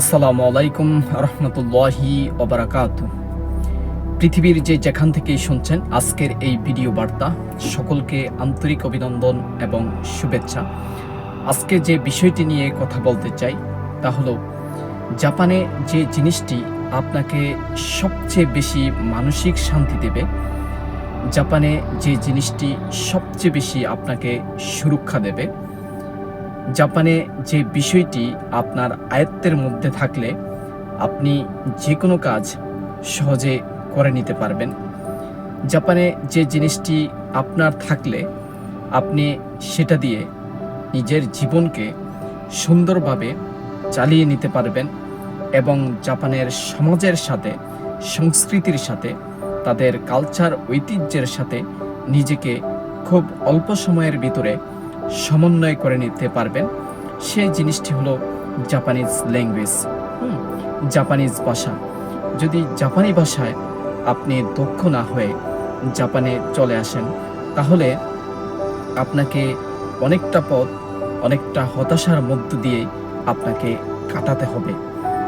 আসসালামু আলাইকুম রহমতুল্লাহি ওবরাকাত। পৃথিবীর যে যেখান থেকেই শুনছেন আজকের এই ভিডিও বার্তা, সকলকে আন্তরিক অভিনন্দন এবং শুভেচ্ছা। আজকে যে বিষয়টি নিয়ে কথা বলতে চাই তা হলো, জাপানে যে জিনিসটি আপনাকে সবচেয়ে বেশি মানসিক শান্তি দেবে, জাপানে যে জিনিসটি সবচেয়ে বেশি আপনাকে সুরক্ষা দেবে জাপানে যে বিষয়টি আপনার আয়ত্তের মধ্যে থাকলে আপনি যে কোনো কাজ সহজে করে নিতে পারবেন। জাপানে যে জিনিসটি আপনার থাকলে আপনি সেটা দিয়ে নিজের জীবনকে সুন্দরভাবে চালিয়ে নিতে পারবেন এবং জাপানের সমাজের সাথে, সংস্কৃতির সাথে, তাদের কালচার ঐতিহ্যের সাথে নিজেকে খুব অল্প সময়ের ভিতরে সমন্বয় করে নিতে পারবেন। সেই জিনিসটি হলো জাপানিজ ল্যাঙ্গুয়েজ। জাপানিজ ভাষা। যদি জাপানি ভাষায় আপনি দক্ষ না হয়ে জাপানে চলে আসেন, তাহলে আপনাকে অনেকটা পথ, অনেকটা হতাশার মধ্য দিয়ে আপনাকে কাটাতে হবে।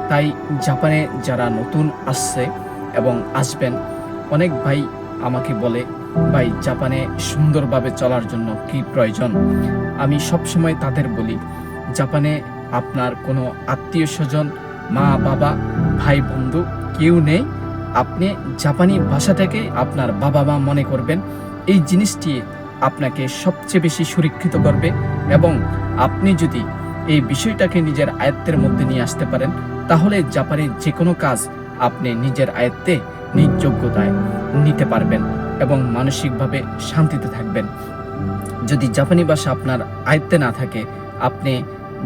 তাই জাপানে যারা নতুন আসছে এবং আসবেন, অনেক ভাই আমাকে বলে ভাই, জাপানে সুন্দরভাবে চলার জন্য কি প্রয়োজন? আমি সবসময় তাদের বলি, জাপানে আপনার কোনো আত্মীয় স্বজন, মা, বাবা, ভাই, বন্ধু কেউ নেই। আপনি জাপানি ভাষাটাকে আপনার বাবা মা মনে করবেন। এই জিনিসটি আপনাকে সবচেয়ে বেশি সুরক্ষিত করবে এবং আপনি যদি এই বিষয়টাকে নিজের আয়ত্তের মধ্যে নিয়ে আসতে পারেন, তাহলে জাপানের যে কোনো কাজ আপনি নিজের আয়ত্তে, নিজ যোগ্যতায় নিতে পারবেন। এবং মানসিকভাবে শান্তিতে থাকবেন। যদি জাপানি ভাষা আপনার আয়ত্তে না থাকে, আপনি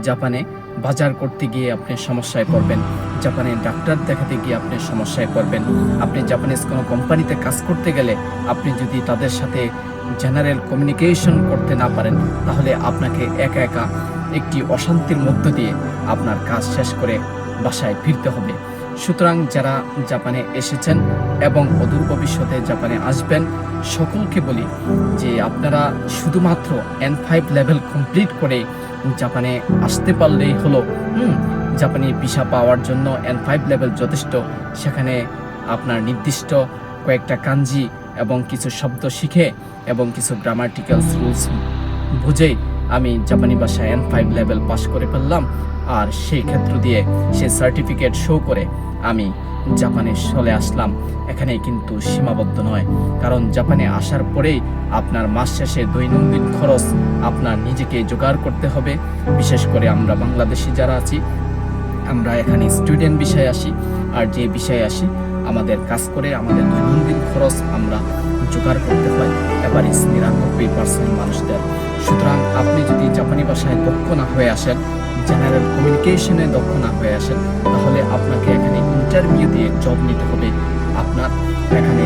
জাপানে বাজার করতে গিয়ে আপনি সমস্যায় পড়বেন। জাপানে ডাক্তার দেখাতে গিয়ে আপনি সমস্যায় পড়বেন। আপনি জাপানিজ কোনো কোম্পানিতে কাজ করতে গেলে আপনি যদি তাদের সাথে জেনারেল কমিউনিকেশন করতে না পারেন, তাহলে আপনাকে একা একা একটি অশান্তির মধ্য দিয়ে আপনার কাজ শেষ করে বাসায় ফিরতে হবে। সুতরাং যারা জাপানে এসেছেন এবং অদূর ভবিষ্যতে জাপানে আসবেন, সকলকে বলি যে আপনারা শুধুমাত্র এন ফাইভ লেভেল কমপ্লিট করে জাপানে আসতে পারলেই হলো। জাপানি ভিসা পাওয়ার জন্য এন ফাইভ লেভেল যথেষ্ট। সেখানে আপনার নির্দিষ্ট কয়েকটা কাঞ্জি এবং কিছু শব্দ শিখে এবং কিছু গ্রামাটিক্যালস রুলস বুঝে আমি জাপানি ভাষায় এন ফাইভ লেভেল পাস করে ফেললাম, আর সেই ক্ষেত্র দিয়ে সে সার্টিফিকেট শো করে আমি জাপানে চলে আসলাম। এখানে কিন্তু সীমাবদ্ধ নয়, কারণ জাপানে আসার পরেই আপনার মাস শেষে দৈনন্দিন খরচ আপনার নিজেকে জোগাড় করতে হবে। বিশেষ করে আমরা বাংলাদেশি যারা আছি, আমরা এখানে স্টুডেন্ট বিষয়ে আসি, আর যে বিষয়ে আসি, আমাদের কাজ করে আমাদের দৈনন্দিন খরচ আমরা জোগাড় করতে হয়। এভারেজ নিরানব্বই পার্সেন্ট মানুষদের সুতরাং আপনি যদি জাপানি ভাষায় দক্ষ না হয়ে আসেন জেনারেল কমিউনিকেশনে দক্ষ না হয়ে আসেন, তাহলে আপনাকে এখানে ইন্টারভিউ দিয়ে জব নিতে হবে। আপনার এখানে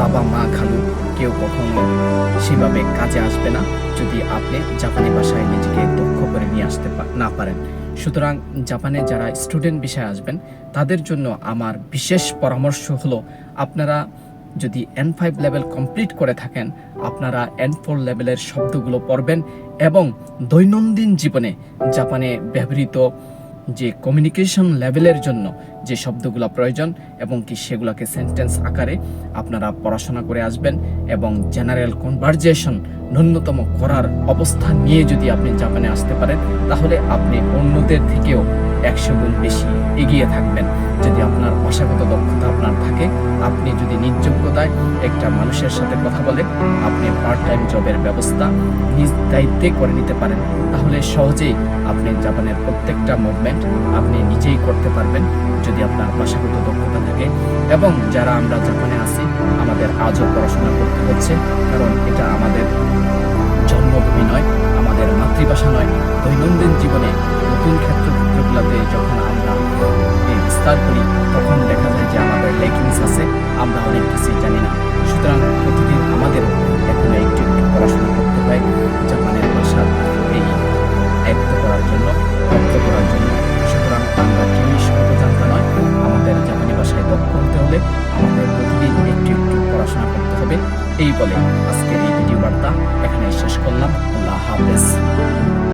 বাবা মা খালু কেউ কখনো সেভাবে কাজে আসবে না, যদি আপনি জাপানি ভাষায় নিজেকে দক্ষ করে নিয়ে আসতে না পারেন। সুতরাং জাপানে যারা স্টুডেন্ট বিষয়ে আসবেন, তাদের জন্য আমার বিশেষ পরামর্শ হলো, আপনারা যদি এন ফাইভ লেভেল কমপ্লিট করে থাকেন, আপনারা এন ফোর লেভেলের শব্দগুলো পড়বেন এবং দৈনন্দিন জীবনে জাপানে ব্যবহৃত যে কমিউনিকেশন লেভেলের জন্য যে শব্দগুলো প্রয়োজন এবং কি সেগুলোকে সেন্টেন্স আকারে আপনারা পড়াশোনা করে আসবেন এবং জেনারেল কনভারজেশন ন্যূনতম করার অবস্থা নিয়ে যদি আপনি জাপানে আসতে পারেন, তাহলে আপনি অন্যদের থেকেও একশো গুণ বেশি এগিয়ে থাকবেন। যদি আপনার ভাষাগত দক্ষতা আপনার থাকে, আপনি যদি নিজ যোগ্যতায় একটা মানুষের সাথে কথা বলে, আপনি পার্ট টাইম জবের ব্যবস্থা নিজ দায়িত্বে করে নিতে পারেন, তাহলে সহজেই আপনি জাপানের প্রত্যেকটা মুভমেন্ট আপনি নিজেই করতে পারবেন, যদি আপনার ভাষাগত দক্ষতা থাকে। এবং যারা আমরা জাপানে আছি, আমাদের আজও পড়াশোনা করতে হচ্ছে, কারণ এটা আমাদের জন্মভূমি নয়, আমাদের মাতৃভাষা নয়। দৈনন্দিন জীবনে নতুন ক্ষেত্র ক্ষেত্রগুলোতে যখন বিস্তার করি, তখন দেখা যায় যে আমাদের লেকিংস আছে, আমরা অনেক কিছুই জানি না। সুতরাং প্রতিদিন আমাদের এখন একটু একটু পড়াশোনা করতে হয় জাপানের ভাষা এই আয়ত্ত করার জন্য রপ্ত করার জন্য। সুতরাং আমরা শব্দ জানতে নয়, আমাদের জাপানি ভাষায় দক্ষ হতে হলে আমাদের প্রতিদিন একটু একটু পড়াশোনা করতে হবে। এই বলে আজকের এই ভিডিও বার্তা এখানে শেষ করলাম। আল্লাহ হাফেজ।